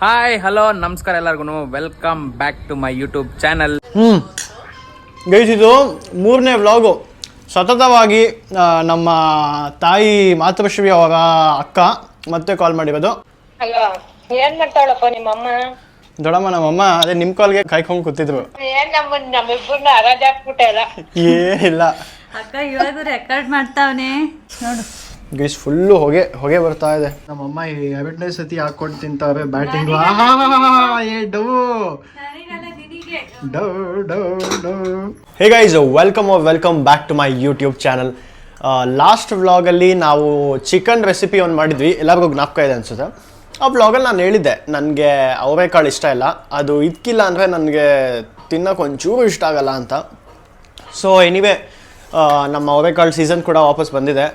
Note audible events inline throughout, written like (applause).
Hi hello ನಮಸ್ಕಾರ ಎಲ್ಲರಿಗೂ welcome back to my YouTube channel ಹ್ಞೂ ಗೈಸ್ ಇದು ಮೂರನೇ ವ್ಲಾಗು ಸತತವಾಗಿ ಆ, ನಮ್ಮ ತಾಯಿ ಮಾತೃಶ್ರೀ ಅವರ ಅಕ್ಕ ಮತ್ತೆ ಕಾಲ್ ಮಾಡಿರೋದು. ಅಲ್ಲ ಏನ್ ಅಮ್ಮ ನಿಮ್ಮಮ್ಮ? ದೊಡ್ಡಮ್ಮ ನಮ್ಮಮ್ಮ ಅದೇ ನಿಮ್ಮ ಕಾಲ್ಗೆ ಕಾಯ್ಕೊಂಡು ಕೂತಿದ್ರು. ಏನ್ ನಮ್ಮ ನಮ್ಮಿಬ್ಬರನ್ನ ಅರಾಜ್ ಏ ಏನಿಲ್ಲ. ಅಕ್ಕ ಇವಾಗ ರೆಕಾರ್ಡ್ ಮಾಡ್ತಾವನೆ. ನೋಡು. ಗೈಸ್ ಫುಲ್ಲು ಹೊಗೆ ಹೊಗೆ ಬರ್ತಾ ಇದೆ. ನಮ್ಮ ಅಮ್ಮ ಈ ಎರಡನೇ ಸತಿ ಹಾಕೊಂಡು ತಿಂತಾವೆ ಬ್ಯಾಟಿಂಗ್. ಏ ಡೌ. ಡೌ ಡೌ ಡೌ. Hey guys welcome welcome back to my YouTube channel last ವ್ಲಾಗಲ್ಲಿ ನಾವು ಚಿಕನ್ ರೆಸಿಪಿ ಒಂದು ಮಾಡಿದ್ವಿ. ಎಲ್ಲರಿಗೂ ಜ್ಞಾಪಕ ಇದೆ ಅನ್ಸುತ್ತೆ. ಆ ವ್ಲಾಗಲ್ಲಿ ನಾನು ಹೇಳಿದ್ದೆ ನನಗೆ ಅವರೆಕಾಳು ಇಷ್ಟ ಇಲ್ಲ. ಅದು ಇದಕ್ಕಿಲ್ಲ ಅಂದರೆ ನನಗೆ ತಿನ್ನೋಕೆ ಒಂಚೂರು ಇಷ್ಟ ಆಗಲ್ಲ ಅಂತ. ಸೊ ಎನಿವೆ ನಮ್ಮ ಅವರೆಕಾಳು ಸೀಸನ್ ಕೂಡ ವಾಪಸ್ ಬಂದಿದೆ.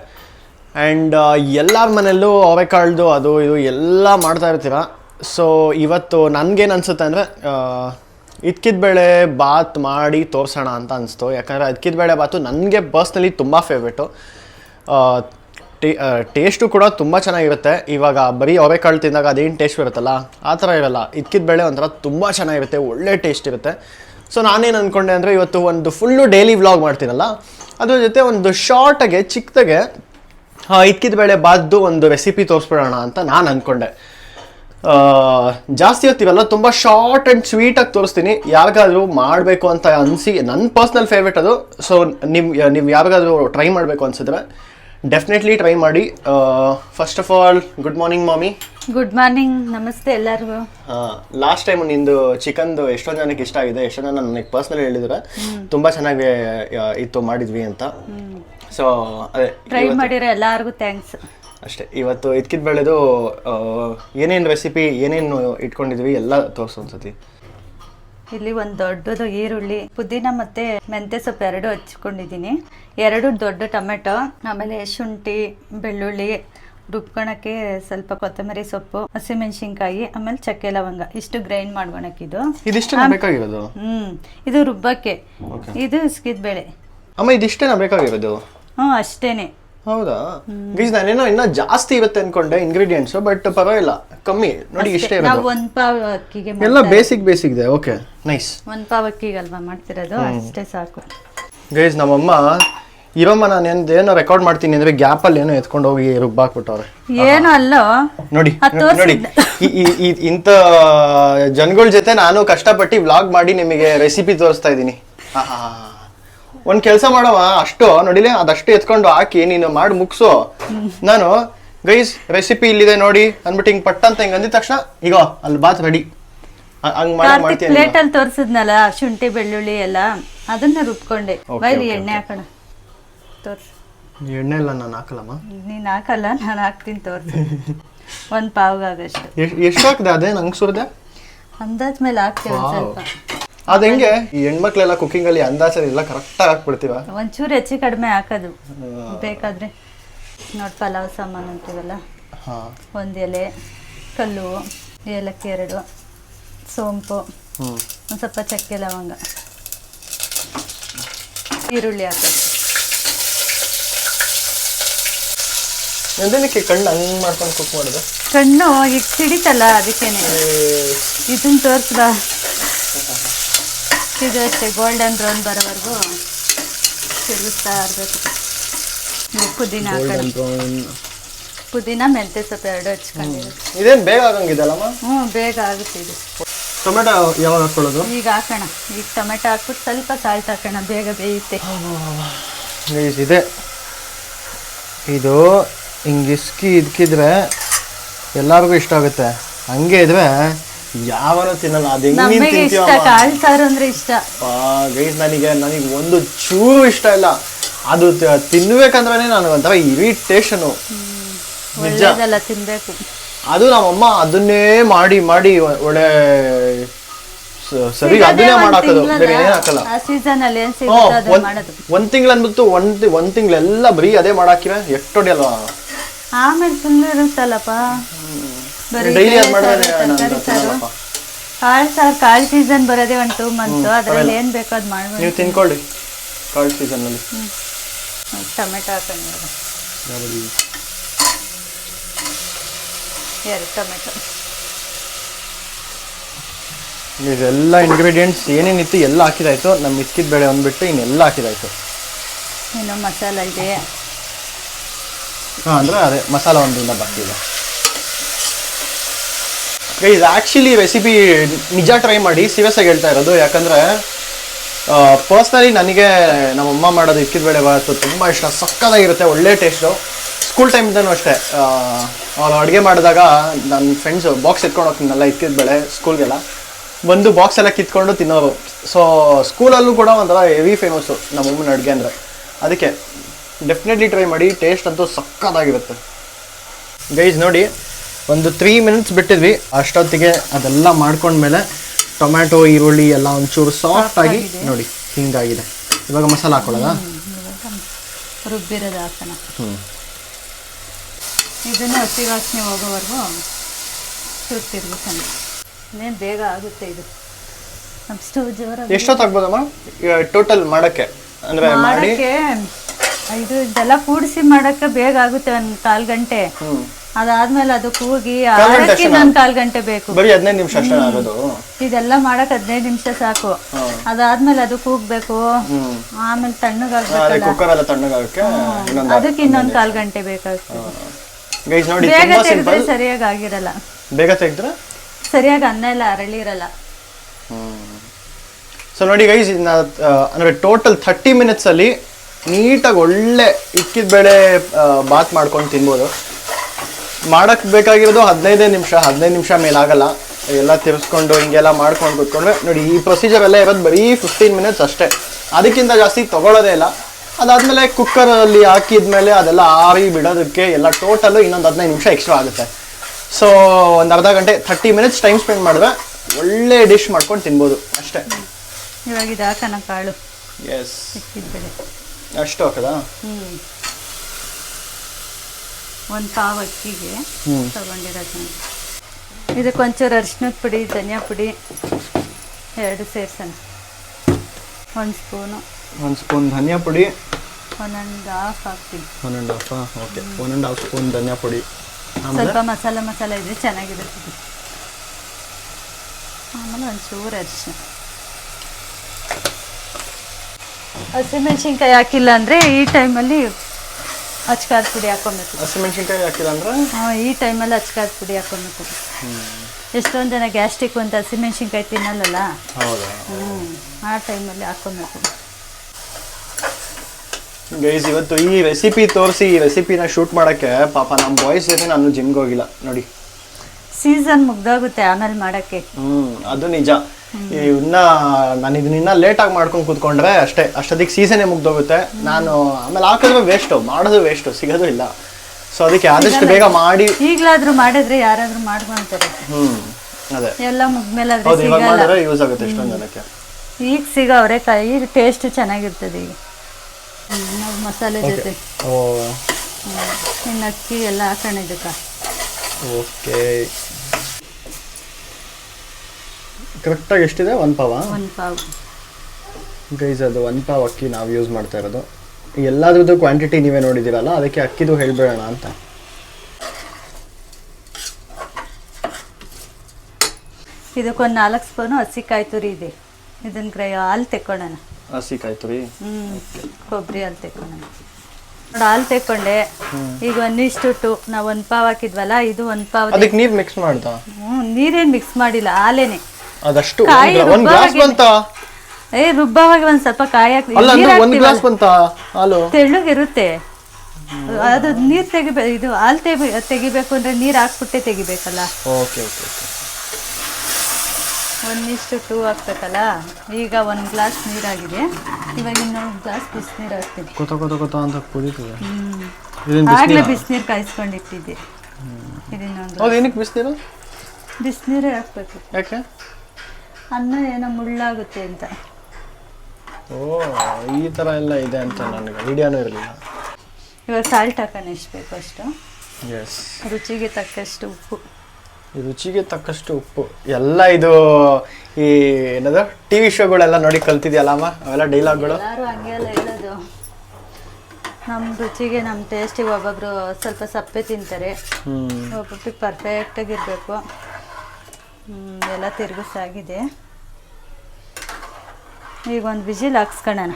ಆ್ಯಂಡ್ ಎಲ್ಲರ ಮನೆಯಲ್ಲೂ ಅವೆಕಾಳ್ದು ಅದು ಇದು ಎಲ್ಲ ಮಾಡ್ತಾ ಇರ್ತೀರ? ಸೊ ಇವತ್ತು ನನಗೇನು ಅನಿಸುತ್ತೆ ಅಂದರೆ ಇದ್ಕಿದ ಬೇಳೆ ಬಾತ್ ಮಾಡಿ ತೋರಿಸೋಣ ಅಂತ ಅನಿಸ್ತು. ಯಾಕಂದರೆ ಅದ್ಕಿದ ಬೇಳೆ ಬಾತು ನನಗೆ ಪರ್ಸ್ನಲಿ ತುಂಬ ಫೇವ್ರೇಟು ಟೇ ಟೇಸ್ಟು ಕೂಡ ತುಂಬ ಚೆನ್ನಾಗಿರುತ್ತೆ. ಇವಾಗ ಬರೀ ಅವರೆಕಾಳು ತಿಂದಾಗ ಅದೇನು ಟೇಸ್ಟ್ ಇರುತ್ತಲ್ಲ, ಆ ಥರ ಇರಲ್ಲ. ಇದ್ಕಿದ ಬೇಳೆ ಒಂಥರ ತುಂಬ ಚೆನ್ನಾಗಿರುತ್ತೆ, ಒಳ್ಳೆ ಟೇಸ್ಟ್ ಇರುತ್ತೆ. ಸೊ ನಾನೇನು ಅಂದ್ಕೊಂಡೆ ಅಂದರೆ ಇವತ್ತು ಒಂದು ಫುಲ್ಲು ಡೈಲಿ ವ್ಲಾಗ್ ಮಾಡ್ತೀನಲ್ಲ, ಅದ್ರ ಜೊತೆ ಒಂದು ಶಾರ್ಟಾಗೆ ಚಿಕ್ಕದಾಗೆ ಇದ್ಕಿದ ಬೇಳೆ ಬಾದ್ದು ಒಂದು ರೆಸಿಪಿ ತೋರಿಸ್ಬಿಡೋಣ ಅಂತ ನಾನು ಅಂದ್ಕೊಂಡೆ ಜಾಸ್ತಿ ಹೊತ್ತಿವಲ್ಲ ತುಂಬ ಶಾರ್ಟ್ ಆ್ಯಂಡ್ ಸ್ವೀಟಾಗಿ ತೋರಿಸ್ತೀನಿ. ಯಾರಿಗಾದ್ರೂ ಮಾಡಬೇಕು ಅಂತ ಅನಿಸಿ ನನ್ನ ಪರ್ಸ್ನಲ್ ಫೇವ್ರೇಟ್ ಅದು. ಸೊ ನಿಮ್ಮ ನೀವು ಯಾರಿಗಾದರೂ ಟ್ರೈ ಮಾಡಬೇಕು ಅನಿಸಿದ್ರೆ ಡೆಫಿನೆಟ್ಲಿ ಟ್ರೈ ಮಾಡಿ. First of all good morning Mami good morning ನಮಸ್ತೆ ಎಲ್ಲರಿಗೂ. ಲಾಸ್ಟ್ ಟೈಮ್ ನಿಂದು ಚಿಕನ್ದು ಎಷ್ಟೋ ಜನಕ್ಕೆ ಇಷ್ಟ ಆಗಿದೆ ಎಷ್ಟೋ ಜನ ನನಗೆ ಪರ್ಸ್ನಲಿ ಹೇಳಿದ್ರೆ ತುಂಬ ಚೆನ್ನಾಗಿ ಇತ್ತು ಮಾಡಿದ್ವಿ ಅಂತ. ಸೊ ಅದೇ ಟ್ರೈ ಮಾಡಿರೋ ಎಲ್ಲರಿಗೂ ಥ್ಯಾಂಕ್ಸ್ ಅಷ್ಟೇ. ಇವತ್ತು ಇದಕ್ಕಿದ್ ಬೆಳೆದು ಏನೇನು ರೆಸಿಪಿ ಏನೇನು ಇಟ್ಕೊಂಡಿದ್ವಿ ಎಲ್ಲ ತೋರಿಸು ಇಲ್ಲಿ ಒಂದು ದೊಡ್ಡದು ಈರುಳ್ಳಿ ಪುದೀನ ಮತ್ತೆ ಮೆಂತ್ಯ ಸೊಪ್ಪು ಎರಡು ಹಚ್ಕೊಂಡಿದ್ದೀನಿ. ಎರಡು ದೊಡ್ಡ ಟೊಮೆಟೊ ಆಮೇಲೆ ಶುಂಠಿ ಬೆಳ್ಳುಳ್ಳಿ ರುಬ್ಕೊಳಕ್ಕೆ ಸ್ವಲ್ಪ ಕೊತ್ತಂಬರಿ ಸೊಪ್ಪು ಹಸಿಮೆಣಸಿನ್ಕಾಯಿ ಆಮೇಲೆ ಚಕ್ಕೆ ಲವಂಗ. ಇಷ್ಟು ಗ್ರೈಂಡ್ ಮಾಡ್ಕೊಳಕ್ಕಿದು ಇದು. ಬೇಕಾಗಿರೋದು? ಹ್ಮ್. ಇದು ರುಬ್ಬಕ್ಕೆ ಇದು ಸ್ಕಿದ್ ಬೇಳೆ. ಅಮ್ಮ ಇದಿಷ್ಟೇನ ಬೇಕಾಗಿರೋದು? ಹ್ಞೂ ಅಷ್ಟೇನೆ. ಹೌದಾ? ಗೀಸ್ ನಾನೇನೋ ಇನ್ನೂ ಜಾಸ್ತಿ ಇರುತ್ತೆ ಅನ್ಕೊಂಡೆ ಇಂಗ್ರೀಡಿಯೆಂಟ್ಸ್ ಬಟ್ ಪರವಾಗಿಲ್ಲ. ಕಮ್ಮಿ. ನೋಡಿ ಇಷ್ಟೇ ನಾವು ಇರೋದು. ಒಂದ್ ಪಾವ್ ಅಕ್ಕಿಗೆ ಎಲ್ಲ ಬೇಸಿಕ್ ಬೇಸಿಕ್ ಇದೆ. ಓಕೆ ನೈಸ್ ಒಂದ್ ಪಾವ್ ಅಕ್ಕಿಗಲ್ವಾ ಮಾಡ್ತಿರೋದು? ಅಷ್ಟೇ ಸಾಕು. ಗೈಸ್ ನಮ್ಮಮ್ಮ ಇರಮ್ಮ ನಾನು ಏನು ಏನೋ ರೆಕಾರ್ಡ್ ಮಾಡ್ತೀನಿ ಅಂದ್ರೆ ಗ್ಯಾಪ್ ಅಲ್ಲಿ ಏನೋ ಎತ್ಕೊಂಡು ಹೋಗಿ ರುಬ್ಬಾಕ್ಬಿಟ್ಟವ್ರೆ ಏನು ಅಲ್ಲ? ನೋಡಿ ಅದ್ ನೋಡಿ. ಈ- ಈ- ಈ- ಇಂಥ ಜನಗಳ ಜೊತೆ ನಾನು ಕಷ್ಟಪಟ್ಟು ವ್ಲಾಗ್ ಮಾಡಿ ನಿಮಗೆ ರೆಸಿಪಿ ತೋರಿಸ್ತಾ ಇದ್ದೀನಿ. ಒಂದು ಕೆಲಸ ಮಾಡವ ಅಷ್ಟು ನೋಡಿಲೆ? ಅದಷ್ಟು ಎತ್ಕೊಂಡು ಹಾಕಿ ನೀನು ಮಾಡಿ ಮುಗಿಸು. ನಾನು ಗೈಸ್ ರೆಸಿಪಿ ಇಲ್ಲಿದೆ ನೋಡಿ. ಅಂದ್ಬಿಟ್ಟು ಹಿಂಗ್ ಪಟ್ಟಂತ ಹಿಂಗ್ ಹಿಂಗೆ ಅಂದಿದ ತಕ್ಷಣ ಈಗ ಅಲ್ಲಿ ಬಾತ್ ರೆಡಿ ಹಂಗ್ ಮಾಡಿ ಮಾಡ್ತೀನಿ ಪ್ಲೇಟ್ ಅಲ್ಲಿ ತೋರ್ಸಿದ್ನಲ್ಲ ಶುಂಠಿ ಬೆಳ್ಳುಳ್ಳಿ ಎಲ್ಲ ಅದನ್ನ ರುಬ್ಕೊಂಡೆ. ಬೈಲಿ ಎಣ್ಣೆ ಹಾಕೋಣ. ತೋರ್ಸು. ಎಣ್ಣೆ ಎಲ್ಲ ನಾನು ಹಾಕಲ್ಲಮ್ಮ? ನೀನ್ ಹಾಕಲ್ಲ ನಾನು ಹಾಕ್ತೀನಿ ತೋರ್ಸು. ಒಂದ್ ಪಾವ್ಗಾಗಷ್ಟು. ಎಷ್ಟ್- ಎಷ್ಟು ಹಾಕ್ದೆ? ಅದೇ ನಂಗೆ ಸುರಿದೆ ಅಂದಾಜ್ ಮೇಲೆ ಹಾಕ್ತೇವೆ ಸ್ವಲ್ಪ. ಅದ ಹೆಂಗೆ? ಈ ಹೆಣ್ಮಕ್ಳೆಲ್ಲ ಕುಕಿಂಗ್ ಅಲ್ಲಿ ಅಂದಾಜಲ್ಲಿ ಎಲ್ಲ ಕರೆಕ್ಟಾಗಿ ಹಾಕ್ಬಿಡ್ತೀವ? ಒಂಚೂರು ಹೆಚ್ಚು ಕಡಿಮೆ ಹಾಕೋದು. ಬೇಕಾದ್ರೆ ನೋಡಿ ಪಲಾವ್ ಸಾಮಾನು ಅಂತೀವಲ್ಲ? ಹಾ. ಒಂದು ಎಲೆ ಕಲ್ಲು ಏಲಕ್ಕಿ ಎರಡು ಸೋಂಪು ಹ್ಮ್. ಒಂದು ಸ್ವಲ್ಪ ಚಕ್ಕೆ ಲವಂಗ ಈರುಳ್ಳಿ ಹಾಕೋದು ಎಂದೇನಕ್ಕೆ ಕಣ್ಣು ಹಂಗ್ ಮಾಡ್ಕೊಂಡು ಕುಕ್ ಮಾಡೋದು? ಕಣ್ಣು ಈಗ ಸಿಡಿತಲ್ಲ ಅದಕ್ಕೇನೆ. ಇದನ್ನ ತೋರಿಸ್ದ. ಇದು ಅಷ್ಟೇ ಗೋಲ್ಡನ್ ಬ್ರೌನ್ ಬರೋವರೆಗೂ ತಿರುಗಿಸ್ತಾ ಇರಬೇಕು. ಪುದೀನ ಹಾಕೋಣ ಪುದೀನ ಮೆಂತ್ಯ ಸೊಪ್ಪು ಎರಡು ಹಚ್ಕೊಂಡಿದೆ. ಇದೇನು ಬೇಗ ಆಗಂಗಿದಲ್ಲಮ್ಮ ಹ್ಞೂ ಬೇಗ ಆಗುತ್ತೆ ಇದು. ಟೊಮೆಟೊ ಯಾವಾಗ ಹಾಕೊಳ್ಳೋದು ಈಗ ಹಾಕೋಣ. ಈಗ ಟೊಮೆಟೊ ಹಾಕ್ಬಿಟ್ಟು ಸ್ವಲ್ಪ ಸಾಲ್ಟ್ ಹಾಕೋಣ ಬೇಗ ಬೇಯುತ್ತೆ. ಇದೆ. ಇದು ಹಿಂಗೆ ಇಸ್ಕಿ ಇದ್ಕಿದ್ರೆ ಎಲ್ಲರಿಗೂ ಇಷ್ಟ ಆಗುತ್ತೆ. ಹಂಗೆ ಇದ್ರೆ ಯಾವನೂ ತಿನ್ನಲ್ಲ ಅದು ಹೆಂಗೆ ನಮಗೆ ಇಷ್ಟ ತಿಂತೀವಮ್ಮ ಕಾಳು ಸಾರು ಅಂದ್ರೆ ಇಷ್ಟ. ಗೈಸ್ ನನಗೆ ನನಗೆ ಒಂದು ಚೂರು ಇಷ್ಟ ಇಲ್ಲ. ಅದು ತ- ತಿನ್ಬೇಕಂದ್ರೆ ನನಗೆ ಒಂಥರ ಇರಿಟೇಷನು ನಿಜ. ಒಳ್ಳೇದಲ್ಲ ತಿನ್ಬೇಕು. ಅದು ನಮ್ಮಮ್ಮ ಅದನ್ನೇ ಮಾಡಿ ಮಾಡಿ ಒ- ಒಳ್ಳೆ ಸ- ಸರಿ ಅದನ್ನೇ ಮಾಡಾಕೋದು ಬೇರೆ ಏನ್ ಹಾಕಲ್ಲ. ಆ ಸೀಸನ್ ಅಲ್ಲಿ ಏನ್ ಹ್ಞೂ, ಸಿಗುತ್ತೋ ಅದನ್ನ ಒಂದ್ ಮಾಡೋದು. ಒಂದ್ ತಿಂಗಳು ಅಂದ್ಬಿಟ್ಟು ಒಂದ್ ಒಂದ್ ತಿಂಗಳೆಲ್ಲ ಬರೀ ಅದೇ ಮಾಡಾಕಿವೆ ಎಷ್ಟು ಅಲ್ವಾ? ಆಮೇಲೆ ಸುಮ್ಮನೆ ಇರುತ್ತಲ್ಲಪ್ಪ? ಡೈಲಿ ಅದ್ ಮಾಡಿದ್ರೆ ಕಾಳು ಸಾರು. ಕಾಳು ಸೀಸನ್ ಬರೋದೇ ಒಂದು ಟೂ ಮಂತ್ ಅದ್ರಲ್ಲಿ ಏನ್ ಬೇಕೋ ಅದ್ ನೀವು ತಿನ್ಕೊಳ್ಳಿ ಕಾಳು ಸೀಸನ್ನಲ್ಲಿ ಟೊಮೆಟೊ ಹಾಕೊಂಡು ಎರಡು ಟೊಮೆಟೊ. ಇದೆಲ್ಲ ಇಂಗ್ರೀಡಿಯೆಂಟ್ಸ್ ಏನೇನಿತ್ತು ಎಲ್ಲ ಹಾಕಿದಾಯ್ತು. ನಮ್ಮ ಮಿಕ್ಕಿದ ಬೇಳೆ ಬಂದ್ಬಿಟ್ಟು ಇನ್ನೆಲ್ಲ ಹಾಕಿದಾಯ್ತು. ಇನ್ನು ಮಸಾಲ ಇದೆ. ಹಾಂ ಅಂದರೆ ಅದೇ ಮಸಾಲ ಒಂದಿಂದ ಬಾಕಿ ಇದೆ. ಇದು ಆ್ಯಕ್ಚುಲಿ ರೆಸಿಪಿ ನಿಜ ಟ್ರೈ ಮಾಡಿ ಸೀರಿಯಸ್ ಆಗಿ ಹೇಳ್ತಾ ಇರೋದು. ಯಾಕಂದರೆ ಪರ್ಸ್ನಲಿ ನನಗೆ ನಮ್ಮಮ್ಮ ಮಾಡೋದು ಇಕ್ಕಿದ ಬೇಳೆ ಭಾತು ತುಂಬ ಇಷ್ಟ. ಸಕ್ಕದಾಗಿರುತ್ತೆ ಒಳ್ಳೆ ಟೇಸ್ಟು ಸ್ಕೂಲ್ ಟೈಮಿಂದನೂ ಅಷ್ಟೇ. ಅವ್ರು ಅಡುಗೆ ಮಾಡಿದಾಗ ನನ್ನ ಫ್ರೆಂಡ್ಸು ಬಾಕ್ಸ್ ಎತ್ಕೊಂಡು ಹೋಗ್ತೀನಲ್ಲ ಇಕ್ಕಿದ ಬೇಳೆ ಸ್ಕೂಲ್ಗೆಲ್ಲ ಬಂದು ಬಾಕ್ಸ್ ಎಲ್ಲ ಕಿತ್ಕೊಂಡು ತಿನ್ನೋರು. ಸೊ ಸ್ಕೂಲಲ್ಲೂ ಕೂಡ ಒಂಥರ ಹೆವಿ ಫೇಮಸ್ಸು ನಮ್ಮಮ್ಮನ ಅಡುಗೆ ಅಂದರೆ. ಅದಕ್ಕೆ ಡೆಫಿನೆಟ್ಲಿ ಟ್ರೈ ಮಾಡಿ ಟೇಸ್ಟ್ ಅಂತೂ ಸಕ್ಕದಾಗಿರುತ್ತೆ ಗೈಸ್ ನೋಡಿ ಒಂದು ತ್ರೀ ಮಿನಿಟ್ಸ್ ಬಿಟ್ಟಿದ್ವಿ. ಅಷ್ಟೊತ್ತಿಗೆ ಅದೆಲ್ಲ ಮಾಡ್ಕೊಂಡ್ಮೇಲೆ ಟೊಮ್ಯಾಟೊ ಈರುಳ್ಳಿ ಎಲ್ಲ ಒಂಚೂರು ಸಾಫ್ಟ್ ಆಗಿ ನೋಡಿ ಹಿಂಗಾಗಿದೆ. ಇವಾಗ ಮಸಾಲ ಹಾಕೊಳ್ಳೋದಾ? ರುಬ್ಬಿರೋದು ಹಾಕೋಣ. ಹ್ಞೂ ಇದನ್ನು ಹಸಿ ವಾಸನೆ ಹೋಗೋವರೆಗೂ ಸುಟ್ಟಿರ್ಬೇಕು ಇನ್ನೇನು ಬೇಗ ಆಗುತ್ತೆ ಇದು? ನಮ್ಮ ಸ್ಟವ್ ಜೋರ ಎಷ್ಟೊತ್ತಾಗ್ಬೋದಮ್ಮ ಟೋಟಲ್ ಮಾಡೋಕ್ಕೆ. ಅಂದರೆ ಮಾಡಿ ಮಾಡಕ್ಕೆ ಇದು ಇದೆಲ್ಲ ಕೂಡಿಸಿ ಮಾಡಕ್ಕೆ ಬೇಗ ಆಗುತ್ತೆ ಒಂದು ಕಾಲು ಗಂಟೆ. ಅದಾದ್ಮೇಲೆ ಅದು ಕೂಗಿ ಕಾಲ್ ಗಂಟೆ ಆರಕ್ಕೆ? ಇನ್ನೊಂದು ಕಾಲ್ ಗಂಟೆ ಬೇಕು. ಬರೀ ಹದಿನೈದು ನಿಮಿಷ ಅಷ್ಟೇ ಆಗೋದು. ಇದೆಲ್ಲ ಮಾಡಕ್ ಹದಿನೈದು ನಿಮಿಷ ಸಾಕು. ಅದಾದ್ಮೇಲೆ ಅದು ಕೂಗ್ಬೇಕು ಆಮೇಲೆ ಅದೇ ತಣ್ಣಗಾಗ್ಬೇಕಲ್ಲ ಕುಕ್ಕರ್ ಎಲ್ಲ ತಣ್ಣಗಾಗಕ್ಕೆ ಇನ್ನೊಂದು ಅದಕ್ಕೆ ಇನ್ನೊಂದು ಕಾಲ್ ಗಂಟೆ ಬೇಕಾಗ್ತದೆ. ಗೈಸ್ ನೋಡಿ ಬೇಗ ತುಂಬ ತೆಗೆದ್ರೆ ಸಿಂಪಲ್ ಸರಿಯಾಗಿ ಆಗಿರಲ್ಲ. ಬೇಗ ತೆಗೆದ್ರೆ? ಸರಿಯಾಗಿ ಅನ್ನ ಎಲ್ಲ ಅರಳಿರಲ್ಲ ಸೊ ನೋಡಿ ಗೈಸ್ ಅಂದ್ರೆ ಅಂದರೆ ಟೋಟಲ್ ಥರ್ಟಿ ಮಿನಿಟ್ಸಲ್ಲಿ ನೀಟಾಗಿ ಒಳ್ಳೆ ಇಕ್ಕಿದ ಬೇಳೆ ಬಾತ್ ಮಾಡ್ಕೊಂಡು ತಿನ್ಬೋದು. ಮಾಡಕ್ಕೆ ಬೇಕಾಗಿರೋದು ಹದಿನೈದೇ ನಿಮಿಷ ಹದಿನೈದು ನಿಮಿಷ ಮೇಲಾಗಲ್ಲ. ಎಲ್ಲ ತಿರ್ಸ್ಕೊಂಡು ಹಿಂಗೆಲ್ಲ ಮಾಡ್ಕೊಂಡು ಕೂತ್ಕೊಂಡ್ರೆ ನೋಡಿ ಈ ಪ್ರೊಸೀಜರ್ ಎಲ್ಲ ಇರೋದು ಬರೀ ಫಿಫ್ಟೀನ್ ಮಿನಿಟ್ಸ್ ಅಷ್ಟೇ. ಅದಕ್ಕಿಂತ ಜಾಸ್ತಿ ತೊಗೊಳ್ಳೋದೇ ಇಲ್ಲ. ಅದಾದಮೇಲೆ ಕುಕ್ಕರಲ್ಲಿ ಹಾಕಿದ್ಮೇಲೆ ಅದೆಲ್ಲ ಆರಿ ಬಿಡೋದಕ್ಕೆ ಎಲ್ಲ ಟೋಟಲು ಇನ್ನೊಂದು ಹದಿನೈದು ನಿಮಿಷ ಎಕ್ಸ್ಟ್ರಾ ಆಗುತ್ತೆ. ಸೊ ಒಂದು ಅರ್ಧ ಗಂಟೆ ತರ್ಟಿ ಮಿನಿಟ್ಸ್ ಟೈಮ್ ಸ್ಪೆಂಡ್ ಮಾಡಿದ್ರೆ ಒಳ್ಳೆ ಡಿಶ್ ಮಾಡ್ಕೊಂಡು ತಿನ್ಬೋದು ಅಷ್ಟೇ. ಇವಾಗ ಕಾಳು. ಎಸ್ ಅಷ್ಟು ಹಾಕದಾ? ಒಂದು ಪಾವ್ ಅಕ್ಕಿಗೆ. ತಗೊಂಡಿರೋದು ಇದಕ್ಕೆ ಒಂಚೂರು ಅರಿಶಿನದ ಪುಡಿ ಧನಿಯಾ ಪುಡಿ ಎರಡು ಸೇರ್ಸೋಣ. ಒಂದು ಸ್ಪೂನು. ಒಂದು ಸ್ಪೂನ್ ಧನಿಯಾ ಪುಡಿ. ಒಂದೊಂದು ಹಾಫ್ ಹಾಕ್ತೀನಿ. One and half okay one and half spoon ಧನಿಯಾ ಪುಡಿ. ಸ್ವಲ್ಪ ಮಸಾಲ ಮಸಾಲ ಇದ್ರೆ ಚೆನ್ನಾಗಿರುತ್ತೆ. ಆಮೇಲೆ ಒಂಚೂರು ಅರಿಶಿನ ಹಸಿಮೆಣ್ಸಿನ್ಕಾಯಿ ಹಾಕಿಲ್ಲ ಅಂದರೆ ಈ ಟೈಮಲ್ಲಿ ಅಚ್ಕಾರದ ಪುಡಿ ಹಾಕೊಬೇಕು ಹಸಿಮೆಣ್ಸಿನ್ಕಾಯಿ ಹಾಕಿಲ್ಲ ಅಂದ್ರೆ? ಹಾಂ ಈ ಟೈಮಲ್ಲಿ ಅಚ್ಕಾರದ ಪುಡಿ ಹಾಕೊಬೇಕು ಎಷ್ಟೊಂದು ಜನ ಗ್ಯಾಸ್ಟ್ರಿಕ್ ಅಂತ ಹಸಿಮೆಣ್ಸಿನ್ಕಾಯಿ ತಿನ್ನಲ್ಲಲ್ಲ? ಹೌದಾ. ಹ್ಞೂ ಆ ಟೈಮಲ್ಲಿ ಹಾಕೊಬೇಕು ಗೈಸ್ ಇವತ್ತು ಈ ರೆಸಿಪಿ ತೋರಿಸಿ ಈ ರೆಸಿಪಿನ ಶೂಟ್ ಮಾಡೋಕ್ಕೆ ಪಾಪ ನಮ್ಮ ಬಾಯ್ಸ್ ಜೊತೆ ನಾನು ಜಿಮ್ಗೆ ಹೋಗಿಲ್ಲ. ನೋಡಿ. ಸೀಸನ್ ಮುಗ್ದೋಗುತ್ತೆ ಆಮೇಲೆ ಮಾಡೋಕ್ಕೆ. ಹ್ಞೂ ಅದು ನಿಜ. ಇನ್ನ ನಾನು ಇದನ್ನ ಲೇಟಾಗಿ ಮಾಡ್ಕೊಂಡು ಕೂತ್ಕೊಂಡ್ರೆ ಅಷ್ಟೇ. ಅಷ್ಟೊತ್ತಿಗೆ ಸೀಸನೇ ಮುಗ್ದೋಗುತ್ತೆ. ನಾನು ಆಮೇಲೆ ಹಾಕಿದ್ರೆ ವೇಸ್ಟು ಮಾಡೋದು ವೇಸ್ಟು ಸಿಗೋದು ಇಲ್ಲ. ಸೊ ಅದಕ್ಕೆ ಆದಷ್ಟು ಬೇಗ ಮಾಡಿ ಈಗಲಾದ್ರೂ ಮಾಡಿದ್ರೆ ಯಾರಾದ್ರೂ ಮಾಡ್ಕೊಂತಾರೆ ಹ್ಮ್ ಅದೇ. ಎಲ್ಲ ಮುಗ್ಮೇಲೆ ಸಿಗಲ್ಲ ಹೌದು ಇವಾಗ ಮಾಡಿದ್ರೆ ಯೂಸ್ ಆಗುತ್ತೆ ಇಷ್ಟೊಂದು ಜನಕ್ಕೆ. ಈಗ ಸಿಗೋ ಅವರೆಕಾಯಿ ಟೇಸ್ಟ್ ಚೆನ್ನಾಗಿರ್ತದೆ ಈಗ. ನಾವು ಮಸಾಲೆ ಜೊತೆ. ಇನ್ನು ಅಕ್ಕಿ ಎಲ್ಲ ಹಾಕೋಣ ಇದಕ್ಕೆ. ಓಕೆ ಕರೆಕ್ಟಾಗಿ ಎಷ್ಟಿದೆ? ಒನ್ ಪಾವ? ಒಂದು ಪಾವು. ಗೈಸ್ ಅದು ಒಂದು ಪಾವ್ ಅಕ್ಕಿ ನಾವು ಯೂಸ್ ಮಾಡ್ತಾ ಇರೋದು. ಎಲ್ಲದ್ರದ್ದು ಕ್ವಾಂಟಿಟಿ ನೀವೇ ನೋಡಿದ್ದೀರಲ್ಲ ಅದಕ್ಕೆ ಅಕ್ಕಿದು ಹೇಳ್ಬೇಡೋಣ ಅಂತ. ಇದಕ್ಕೊಂದು ನಾಲ್ಕು ಸ್ಪೂನು ಹಸಿಕಾಯಿ ತುರಿ ಇದೆ. ಇದನ್ನ ಗ್ರೈ ಹಾಲು ತೆಕ್ಕೊಳ್ಳೋಣ. ಹಸಿ ಕಾಯಿ ತುರಿ? ಹ್ಞೂ ಕೊಬ್ಬರಿ ಹಾಲು ತೆಕ್ಕೊಳ್ಳೋಣ. ನೋಡಿ ಹಾಲು ತೆಕ್ಕೊಂಡೆ. ಈಗ ಒಂದಿಷ್ಟು ಟು ನಾವು ಒಂದು ಪಾವ್ ಹಾಕಿದ್ವಲ್ಲ ಇದು ಒಂದು ಪಾವ್ ಅದಕ್ಕೆ ನೀರು ಮಿಕ್ಸ್ ಮಾಡ್ತಾ ಹ್ಞೂ ನೀರೇನು ಮಿಕ್ಸ್ ಮಾಡಿಲ್ಲ ಹಾಲೇನೆ. ಅದಷ್ಟು ಕಾಯಿ ಒಂದು ಗ್ಲಾಸ್ ರುಬ್ಬಾವಾಗೆ- ಬಂತ? ಏ ರುಬ್ಬವಾಗ ಒಂದ್ ಸ್ವಲ್ಪ ಕಾಯಿ ಅಲ್ಲ ನೀರ್ ಅಂದ್ರೆ ಒಂದು ಗ್ಲಾಸ್ ಬಂತ? ಹಾಲು ತೆಳ್ಳಗಿರುತ್ತೆ. ಅದು ನೀರ್ ತೆಗಿಬೇಕು ಇದು ಹಾಲು ತೆಗಿ ತೆಗಿಬೇಕು ಅಂದ್ರೆ ನೀರ್ ಹಾಕ್ಬಿಟ್ಟೆ ತೆಗಿಬೇಕಲ್ಲ. ಓಕೆ ಓಕೆ ಒಂದಿಷ್ಟು ಟೂ ಹಾಕ್ಬೇಕಲ್ಲ? ಈಗ ಒಂದ್ ಗ್ಲಾಸ್ ನೀರಾಗಿದೆ. ಇವಾಗ ಇನ್ನೊಂದು ಗ್ಲಾಸ್ ಬಿಸಿನೀರು ಹಾಕ್ತೀನಿ. ಕೊತ ಕೊತ ಕೊತ ಅಂತ ಕುದೀತದೆ ಹ್ಞೂ ಇದನ್ನ ಆಗಲೇ ಬಿಸಿನೀರಾ? ಬಿಸಿನೀರು ಕಾಯಿಸ್ಕೊಂಡಿಟ್ಟಿದ್ದೆ. ಇದನ್ನೊಂದು ಹೌದು ಏನಕ್ಕೆ ಬಿಸಿನೀರು? ಬಿಸಿನೀರೇ ಹಾಕ್ಬೇಕು. ಯಾಕೆ? ಅನ್ನ ಏನೋ ಮುಳ್ಳಾಗುತ್ತೆ ಅಂತ. ಓ ಈ ಥರ ಎಲ್ಲ ಇದೆ ಅಂತ ನನಗೆ ಐಡಿಯಾನೂ ಇರಲಿಲ್ಲ. ಇವಾಗ ಸಾಲ್ಟ್ ಹಾಕೋಣ ಎಷ್ಟು ಬೇಕು ಅಷ್ಟು? ಎಸ್ ರುಚಿಗೆ ತಕ್ಕಷ್ಟು ಉಪ್ಪು. ರುಚಿಗೆ ತಕ್ಕಷ್ಟು ಉಪ್ಪು. ಎಲ್ಲ ಇದು ಈ ಏನದು ಟಿ ವಿ ಶೋಗಳೆಲ್ಲ ನೋಡಿ ಕಲ್ತಿದ್ಯಲ್ಲಮ್ಮ ಅವೆಲ್ಲ ಡೈಲಾಗ್ಗಳು ಯಾರು ಹಂಗೆಲ್ಲ ಹೇಳೋದು. ನಮ್ಮ ರುಚಿಗೆ ನಮ್ಮ ಟೇಸ್ಟಿಗೆ ಒಬ್ಬೊಬ್ರು ಸ್ವಲ್ಪ ಸಪ್ಪೆ ತಿಂತಾರೆ. ಒಬ್ಬೊಬ್ರಿಗೆ ಪರ್ಫೆಕ್ಟಾಗಿರಬೇಕು ಎಲ್ಲ ತಿರುಗಿಸಾಗಿದೆ ಈಗ ಒಂದು ವಿಜಿಲ್ ಹಾಕ್ಸ್ಕೊಳ್ಳೋಣ.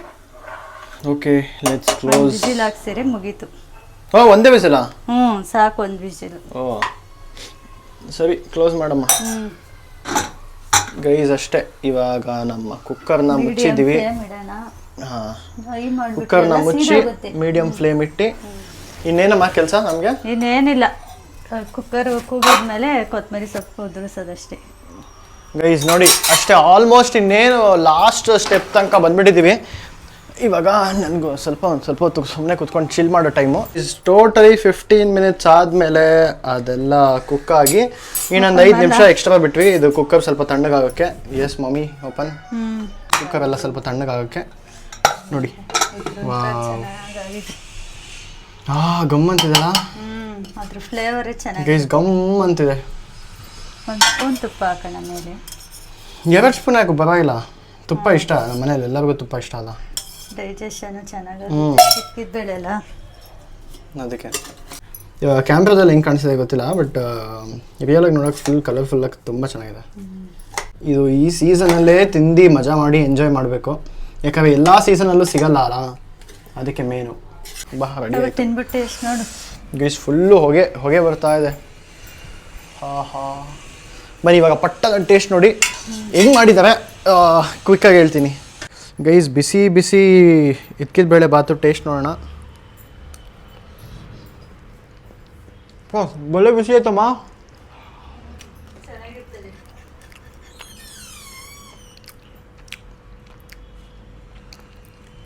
ಓಕೆ ಲೆಟ್ಸ್ ಕ್ಲೋಸ್ ವಿಜಿಲ್ ಹಾಕ್ಸಿರೆ ಮುಗೀತು. ಓ ಒಂದೇ ಬಿಸಿಲ ಹ್ಞೂ ಸಾಕು ಒಂದು ವಿಜಿಲ್. ಓ ಸರಿ ಕ್ಲೋಸ್ ಮಾಡಮ್ಮ. ಗೈಸ್ ಅಷ್ಟೇ ಇವಾಗ ನಮ್ಮ ಕುಕ್ಕರ್ನ ಮುಚ್ಚಿದ್ವಿ. ಮುಚ್ಚಿದ್ದೀವಿ ಹಾಂ. ಕುಕ್ಕರ್ನ ಮುಚ್ಚಿ. ಮೀಡಿಯಂ ಫ್ಲೇಮ್ ಇಟ್ಟು. ಇನ್ನೇನಮ್ಮ ಕೆಲಸ ನಮಗೆ? ಇನ್ನೇನಿಲ್ಲ. ಕುಕ್ಕರ್ ಕೂಗಿದ್ಮೇಲೆ ಕೊತ್ತಂಬರಿ ಸೊಪ್ಪು ಉದುರಿಸೋದಷ್ಟೇ. ಗೈಸ್ ನೋಡಿ ಅಷ್ಟೇ ಆಲ್ಮೋಸ್ಟ್ ಇನ್ನೇನು ಲಾಸ್ಟ್ ಸ್ಟೆಪ್ ತನಕ ಬಂದ್ಬಿಟ್ಟಿದ್ದೀವಿ ಇವಾಗ ನನಗೂ ಸ್ವಲ್ಪ ಒಂದು ಸ್ವಲ್ಪ ಹೊತ್ತು ಸುಮ್ಮನೆ ಕುತ್ಕೊಂಡು ಚಿಲ್ ಮಾಡೋ time is totally fifteen minutes ಆದಮೇಲೆ ಅದೆಲ್ಲ ಕುಕ್ ಆಗಿ ಇನ್ನೊಂದು ಐದು ನಿಮಿಷ ಎಕ್ಸ್ಟ್ರಾ ಬಿಟ್ವಿ. ಇದು ಕುಕ್ಕರ್ ಸ್ವಲ್ಪ ತಣ್ಣಗಾಗೋಕ್ಕೆ. ಎಸ್ ಮಮ್ಮಿ ಓಪನ್ ಕುಕ್ಕರ್ ಎಲ್ಲ ಸ್ವಲ್ಪ ತಣ್ಣಗಾಗೋಕ್ಕೆ. ನೋಡಿ. ಆ ಗಮ್ ಅಂತಿದೆಲ್ಲ ಹ್ಞೂ ಅದ್ರ ಫ್ಲೇವರ್ ಚೆನ್ನಾಗಿ ಗೈಸ್ ಗಮ್ ಅಂತಿದೆ. ಒಂದು ಸ್ಪೂನ್ ತುಪ್ಪ ಹಾಕೋಣ ಮೇಲೆ. ಎರಡು ಸ್ಪೂನ್ ಹಾಕು ಪರವಾಗಿಲ್ಲ. ತುಪ್ಪ ಇಷ್ಟ ನಮ್ಮ ಮನೇಲಿ ಎಲ್ಲರಿಗೂ ತುಪ್ಪ ಇಷ್ಟ ಅಲ್ಲ. ಡೈಜೆಷನ್ ಚೆನ್ನಾಗಿ ಸಿಕ್ಕಿದ ಬೆಳೆಲ್ಲ ಅದಕ್ಕೆ. ಇವಾಗ ಕ್ಯಾಮ್ರಾದಲ್ಲಿ ಹೆಂಗೆ ಕಾಣಿಸಿದೆ ಗೊತ್ತಿಲ್ಲ ಬಟ್ ರಿಯಲಾಗಿ ನೋಡೋಕೆ ಫುಲ್ ಕಲರ್ಫುಲ್ಲಾಗಿ ತುಂಬ ಚೆನ್ನಾಗಿದೆ. ಇದು ಈ ಸೀಸನಲ್ಲೇ ತಿಂದು ಮಜಾ ಮಾಡಿ ಎಂಜಾಯ್ ಮಾಡಬೇಕು. ಯಾಕಂದರೆ ಎಲ್ಲ ಸೀಸನಲ್ಲೂ ಸಿಗಲ್ಲ ಅಲ್ಲ. ಅದಕ್ಕೆ ಮೇನು ಬಾ ರೆಡಿ ಆಯ್ತು. ತಿನ್ಬಿಟ್ಟು ಎಷ್ಟು ನೋಡು. ಗೈಸ್ ಫುಲ್ಲು ಹೊಗೆ ಹೊಗೆ ಬರ್ತಾ ಇದೆ. ಹಾ ಹಾ. ಬನ್ನಿ, ಇವಾಗ ಪಟ್ಟದ ಟೇಸ್ಟ್ ನೋಡಿ. ಹೆಂಗೆ ಮಾಡಿದ್ದಾರೆ ಕ್ವಿಕ್ಕಾಗಿ ಹೇಳ್ತೀನಿ. ಗೈಸ್ ಬಿಸಿ ಬಿಸಿ ಇದ್ಕಿದ ಬೇಳೆ ಬಾತು ಟೇಸ್ಟ್ ನೋಡೋಣ. ಒಳ್ಳೆ ಬಿಸಿ ಆಯ್ತಮ್ಮ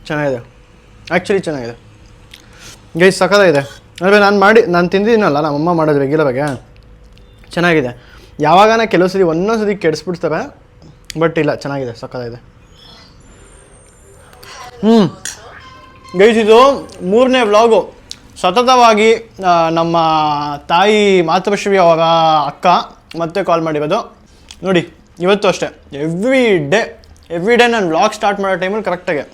ಚೆನ್ನಾಗಿದೆ. ಆ್ಯಕ್ಚುಲಿ ಚೆನ್ನಾಗಿದೆ. ಗೈಸ್ ಸಖತ್ತಾಗಿದೆ. ಅಂದರೆ ನಾನು ಮಾಡಿ, ನಾನು ತಿಂದಿದ್ದೀನಲ್ಲ, ನಮ್ಮಮ್ಮ ಮಾಡೋದು ರೆಗ್ಯುಲರಾಗೆ ಚೆನ್ನಾಗಿದೆ. ಯಾವಾಗನ ಕೆಲವು ಸರಿ, ಒಂದೊಂದು ಸರಿ ಕೆಡಿಸ್ಬಿಡ್ತಾರೆ ಬಟ್ ಇಲ್ಲ, ಚೆನ್ನಾಗಿದೆ, ಸಕ್ಕತ್ತಾಗಿದೆ. ಹ್ಞೂ ಗೈಸ್, ಇದು ಮೂರನೇ ವ್ಲಾಗು. ಸತತವಾಗಿ ನಮ್ಮ ತಾಯಿ ಮಾತೃಶ್ರೀ ಅವರ ಅಕ್ಕ ಮತ್ತೆ ಕಾಲ್ ಮಾಡಿರೋದು. ನೋಡಿ, ಇವತ್ತು ಅಷ್ಟೇ. ಎವ್ರಿ ಡೇ ಎವ್ರಿ ಡೇ ನಾನು ವ್ಲಾಗ್ ಸ್ಟಾರ್ಟ್ ಮಾಡೋ ಟೈಮಲ್ಲಿ ಕರೆಕ್ಟಾಗೆ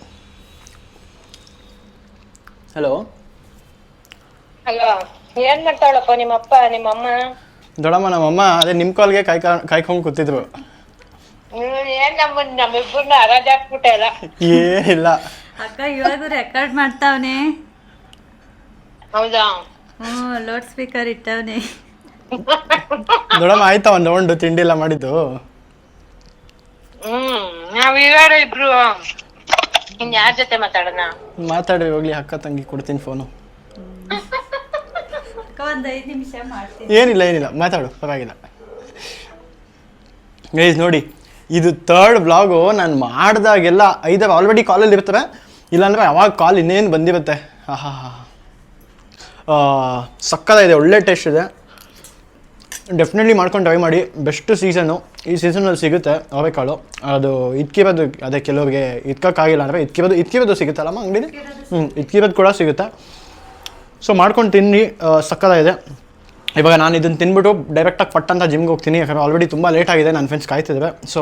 ಹಲೋ ಅಲ್ವಾ ಏನ್ ಮಾಡ್ತಾವಳಪ್ಪ ನಿಮ್ಮಪ್ಪ ನಿಮ್ಮಮ್ಮ? ದೊಡಮ್ಮ ನಮ್ಮಮ್ಮ ಅದೇ ನಿಮ್ಮ ಕಾಲ್ಗೆ ಕಾಯ್ಕ ಕಾಯ್ಕೊಂಡು ಕೂತಿದ್ರು. ಹ್ಮ್ ಏನ್ ನಮ್ಮ ನಮ್ಮಿಬ್ಬರನ್ನ ಅರಾಜ್ ಹಾಕ್ಬಿಟ್ಟೆ ಅಲ್ಲ ಏನಿಲ್ಲ ಅಕ್ಕ ಇವಾಗ ರೆಕಾರ್ಡ್ ಮಾಡ್ತಾವನೆ. ಹೌದಾ? ಹ್ಞೂ ಲೌಡ್ ಸ್ಪೀಕರ್ ಇಟ್ಟವನೆ. ದೊಡಮ್ಮ ಆಯ್ತಾ ಒಂದು ರೌಂಡು ತಿಂಡಿ ಎಲ್ಲ ಮಾಡಿದ್ದು? ಹ್ಮ್ ನಾವ್ ಇರೋರು ಇಬ್ರು. ಇನ್ ಯಾರ ಜೊತೆ ಮಾತಾಡೋಣ? ಮಾತಾಡ್ರಿ ಹೋಗ್ಲಿ ಅಕ್ಕ ತಂಗಿ ಕೊಡ್ತೀನಿ ಫೋನು ಒಂದು ಐದು ನಿಮಿಷ ಮಾಡ್ತೀನಿ. ಏನಿಲ್ಲ ಏನಿಲ್ಲ. ಮಾತಾಡು ಪರವಾಗಿಲ್ಲ. ಗೈಸ್ ನೋಡಿ ಇದು ತರ್ಡ್ ಬ್ಲಾಗು ನಾನು ಮಾಡಿದಾಗೆಲ್ಲ ಐದಾರು ಆಲ್ರೆಡಿ ಕಾಲಲ್ಲಿ ಇರ್ತವೆ. ಇಲ್ಲಾಂದರೆ ಅವಾಗ ಕಾಲ್ ಇನ್ನೇನು ಬಂದಿರುತ್ತೆ? ಆಹಾ ಸಕ್ಕತ್ತಾಗಿದೆ ಒಳ್ಳೆ ಟೇಸ್ಟ್ ಇದೆ. ಡೆಫಿನೆಟ್ಲಿ ಮಾಡ್ಕೊಂಡು ಟ್ರೈ ಮಾಡಿ. ಬೆಸ್ಟ್ ಸೀಸನು ಈ ಸೀಸನಲ್ಲಿ ಸಿಗುತ್ತೆ ಅವರೆಕಾಳು ಅದು ಇದ್ಕಿರೋದು ಅದೇ ಕೆಲವರಿಗೆ ಇದ್ಕೋಕ್ಕಾಗಿಲ್ಲ ಅಂದರೆ ಇದ್ಕಿರೋದು ಇದ್ಕಿರೋದು ಸಿಗುತ್ತಲ್ಲಮ್ಮ ಅಂಗಡಿಲಿ? ಹ್ಞೂ ಇದ್ಕಿರೋದು ಕೂಡ ಸಿಗುತ್ತೆ. ಸೊ ಮಾಡ್ಕೊಂಡು ತಿನ್ನಿ ಸಕ್ಕದಾಗಿದೆ ಸಕ್ಕತ್ತಾಗಿದೆ. ಇವಾಗ ನಾನು ಇದನ್ನು ತಿನ್ಬಿಟ್ಟು ಡೈರೆಕ್ಟಾಗಿ ಫಟ್ ಅಂತ ಜಿಮ್ಗೆ ಹೋಗ್ತೀನಿ. ಯಾಕಂದ್ರೆ ಆಲ್ರೆಡಿ ತುಂಬ ಲೇಟ್ ಆಗಿದೆ ನನ್ನ ಫ್ರೆಂಡ್ಸ್ ಕಾಯ್ತಿದ್ದಾರೆ ಸೊ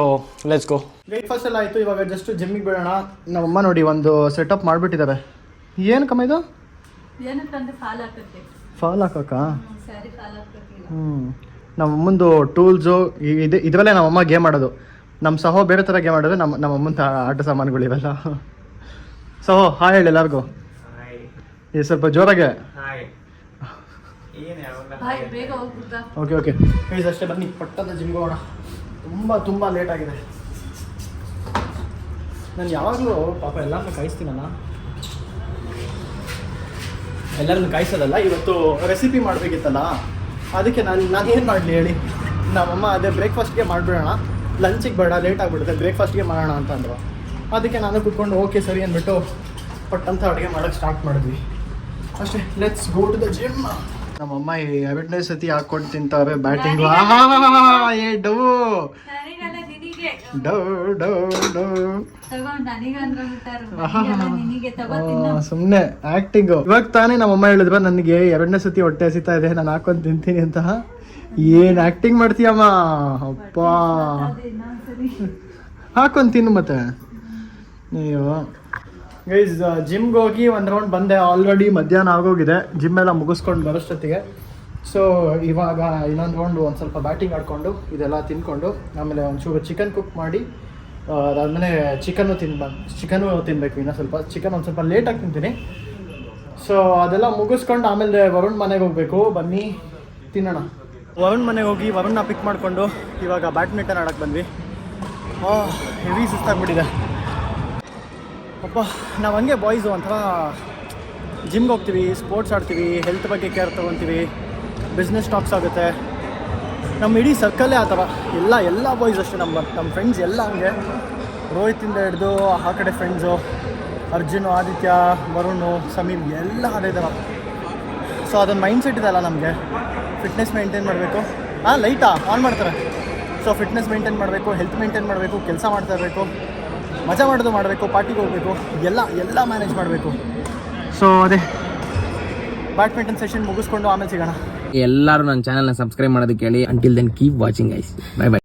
ಲೆಟ್ಸ್ ಗೋ ಬ್ರೇಕ್ಫಾಸ್ಟ್ ಎಲ್ಲ ಆಯಿತು ಇವಾಗ ಜಸ್ಟ್ ಜಿಮ್ಮಿಗೆ ಬಿಡೋಣ. ನಮ್ಮಮ್ಮ ನೋಡಿ ಒಂದು ಸೆಟಪ್ ಮಾಡಿಬಿಟ್ಟಿದ್ದಾವೆ ಏನು ಕಮ್ಮ ಇದು? ಫಾಲ್ ಹಾಕಕ್ಕೆ. ಫಾಲ್ ಹಾಕಕ್ಕ? ಸರಿ ಫಾಲ್ ಹಾಕಕ್ಕಿಲ್ಲ ಹ್ಞೂ ನಮ್ಮಮ್ಮಂದು ಟೂಲ್ಸು ಇದು ಇದರಲ್ಲೇ ನಮ್ಮಮ್ಮ ಗೇಮ್ ಆಡೋದು. ನಮ್ಮ ಸಹೋ ಬೇರೆ ಥರ ಗೇಮ್ ಆಡೋದು ನಮ್ಮ ನಮ್ಮಮ್ಮನ ಆಟ ಸಾಮಾನುಗಳು ಇವೆಲ್ಲ (laughs) ಸಹೋ ಹಾಯ್ ಹೇಳಿ ಎಲ್ಲರಿಗೂ. ಇದು ಸ್ವಲ್ಪ ಜೋರಾಗೆ. Okay okay. ಪ್ಲೀಸ್ ಅಷ್ಟೇ ಬನ್ನಿ ಪಟ್ಟದ ಜಿಮ್ಗೆ ಹೋಗೋಣ. ತುಂಬ ತುಂಬ ಲೇಟ್ ಆಗಿದೆ. ನಾನು ಯಾವಾಗಲೂ ಪಾಪ ಎಲ್ಲರನ್ನ ಕಾಯಿಸ್ತೀನಲ್ಲ ಎಲ್ಲರನ್ನು ಕಾಯಿಸೋದಲ್ಲ ಇವತ್ತು ರೆಸಿಪಿ ಮಾಡಬೇಕಿತ್ತಲ್ಲ ಅದಕ್ಕೆ ನಾನು ನಾನು ಏನು ಮಾಡಲಿ ಹೇಳಿ? ನಮ್ಮಮ್ಮ ಅದೇ ಬ್ರೇಕ್ಫಾಸ್ಟ್ಗೆ ಮಾಡಿಬಿಡೋಣ. ಲಂಚಿಗೆ ಬೇಡ ಲೇಟ್ ಆಗಿಬಿಡುತ್ತೆ ಬ್ರೇಕ್ಫಾಸ್ಟ್ಗೆ ಮಾಡೋಣ ಅಂತಂದರು ಅದಕ್ಕೆ ನಾನು ಕುತ್ಕೊಂಡು ಓಕೆ ಸರಿ ಅಂದ್ಬಿಟ್ಟು ಪಟ್ಟಂತ ಅಡುಗೆ ಮಾಡೋಕ್ಕೆ ಸ್ಟಾರ್ಟ್ ಮಾಡಿದ್ವಿ. ಅಷ್ಟೇ let's go to the gym ನಮ್ಮಮ್ಮ ಈ ಎರಡನೇ ಸತಿ ಹಾಕೊಂಡು ತಿಂತಾವೆ ಬ್ಯಾಟಿಂಗ್. ಏ ಡೋ. ಡೋ ಡೋ ಡೋ. ತಗೋ ನನಗೆ ಅನ್ಕೊಂಡ್ಬಿಟ್ಟಾರು ನಿನಗೆ ತಗೋ ತಿನ್ನು. ಸುಮ್ಮನೆ ಆಕ್ಟಿಂಗು ಇವಾಗ ತಾನೇ ನಮ್ಮಮ್ಮ ಹೇಳಿದ್ರು ನನಗೆ ಎರಡನೇ ಸತಿ ಹೊಟ್ಟೆ ಹಸಿತಾ ಇದೆ ನಾನು ಹಾಕೊಂಡು ತಿಂತೀನಿ ಅಂತ. ಏನ್ ಆಕ್ಟಿಂಗ್ ಮಾಡ್ತೀಯಮ್ಮ? ಅಪ್ಪ. ಹಾಕೊಂಡು ತಿನ್ನು ಮತ್ತೆ. ನೀವು ಗೈಸ್ ಜಿಮ್ಗೆ ಹೋಗಿ ಒಂದು ರೌಂಡ್ ಬಂದೆ. ಆಲ್ರೆಡಿ ಮಧ್ಯಾಹ್ನ ಆಗೋಗಿದೆ. ಜಿಮ್ ಎಲ್ಲ ಮುಗಿಸ್ಕೊಂಡು ಬರೋಷ್ಟೊತ್ತಿಗೆ. ಸೊ ಇವಾಗ ಇನ್ನೊಂದು ರೌಂಡ್ ಒಂದು ಸ್ವಲ್ಪ ಬ್ಯಾಟಿಂಗ್ ಆಡ್ಕೊಂಡು, ಇದೆಲ್ಲ ತಿನ್ಕೊಂಡು, ಆಮೇಲೆ ಒಂಚೂರು ಚಿಕನ್ ಕುಕ್ ಮಾಡಿ ಅದಾದಮೇಲೆ ಚಿಕನ್ನು ತಿನ್ಬ ಚಿಕನ್ನು ತಿನ್ನಬೇಕು ಇನ್ನೂ ಸ್ವಲ್ಪ. ಚಿಕನ್ ಒಂದು ಸ್ವಲ್ಪ ಲೇಟಾಗಿ ತಿಂತೀನಿ. ಸೊ ಅದೆಲ್ಲ ಮುಗಿಸ್ಕೊಂಡು ಆಮೇಲೆ ವರುಣ್ ಮನೆಗೆ ಹೋಗಬೇಕು. ಬನ್ನಿ, ತಿನ್ನೋಣ. ವರುಣ್ ಮನೆಗೆ ಹೋಗಿ ವರುಣ್ನ ಪಿಕ್ ಮಾಡಿಕೊಂಡು ಇವಾಗ ಬ್ಯಾಡ್ಮಿಂಟನ್ ಆಡೋಕ್ಕೆ ಬಂದ್ವಿ. ಹೆವಿ ಸುಸ್ತಾಗ್ಬಿಟ್ಟಿದೆ. ಅಪ್ಪ ನಾವು ಹಂಗೆ ಬಾಯ್ಸು ಒಂಥರ ಜಿಮ್ಗೆ ಹೋಗ್ತೀವಿ ಸ್ಪೋರ್ಟ್ಸ್ ಆಡ್ತೀವಿ ಹೆಲ್ತ್ ಬಗ್ಗೆ ಕೇರ್ ತೊಗೊತೀವಿ ಬಿಸ್ನೆಸ್ ಟಾಕ್ಸ್ ಆಗುತ್ತೆ. ನಮ್ಮ ಇಡೀ ಸರ್ಕಲ್ಲೇ ಆ ಥರ. ಎಲ್ಲ ಎಲ್ಲ ಬಾಯ್ಸ್ ಅಷ್ಟೇ ನಮ್ಮ ನಮ್ಮ ಫ್ರೆಂಡ್ಸ್ ಎಲ್ಲ ಹಂಗೆ. ರೋಹಿತಿಂದ ಹಿಡ್ದು ಆ ಕಡೆ ಫ್ರೆಂಡ್ಸು ಅರ್ಜುನು, ಆದಿತ್ಯ, ವರುಣು, ಸಮೀರ್ ಎಲ್ಲ ಅದೇ ಥರ. ಸೊ ಅದೊಂದು ಮೈಂಡ್ ಸೆಟ್ ಇದೆಲ್ಲ ನಮಗೆ. ಫಿಟ್ನೆಸ್ ಮೇಂಟೈನ್ ಮಾಡಬೇಕು. ಹಾಂ ಲೈಟಾ ಆನ್ ಮಾಡ್ತಾರೆ. ಸೊ ಫಿಟ್ನೆಸ್ ಮೇಂಟೈನ್ ಮಾಡಬೇಕು ಹೆಲ್ತ್ ಮೇಂಟೈನ್ ಮಾಡಬೇಕು, ಕೆಲಸ ಮಾಡ್ತಾ ಇರಬೇಕು. ಮಜಾ ಮಾಡೋದು ಮಾಡಬೇಕು ಪಾರ್ಟಿಗೆ ಹೋಗಬೇಕು ಎಲ್ಲ ಎಲ್ಲ ಮ್ಯಾನೇಜ್ ಮಾಡಬೇಕು. ಸೊ ಅದೇ. ಬ್ಯಾಡ್ಮಿಂಟನ್ ಸೆಷನ್ ಮುಗಿಸ್ಕೊಂಡು ಆಮೇಲೆ ಸಿಗೋಣ. ಎಲ್ಲರೂ ನನ್ನ ಚಾನಲ್ನ ಸಬ್ಸ್ಕ್ರೈಬ್ ಮಾಡೋದಕ್ಕೆ ಹೇಳಿ until then keep watching ice bye bye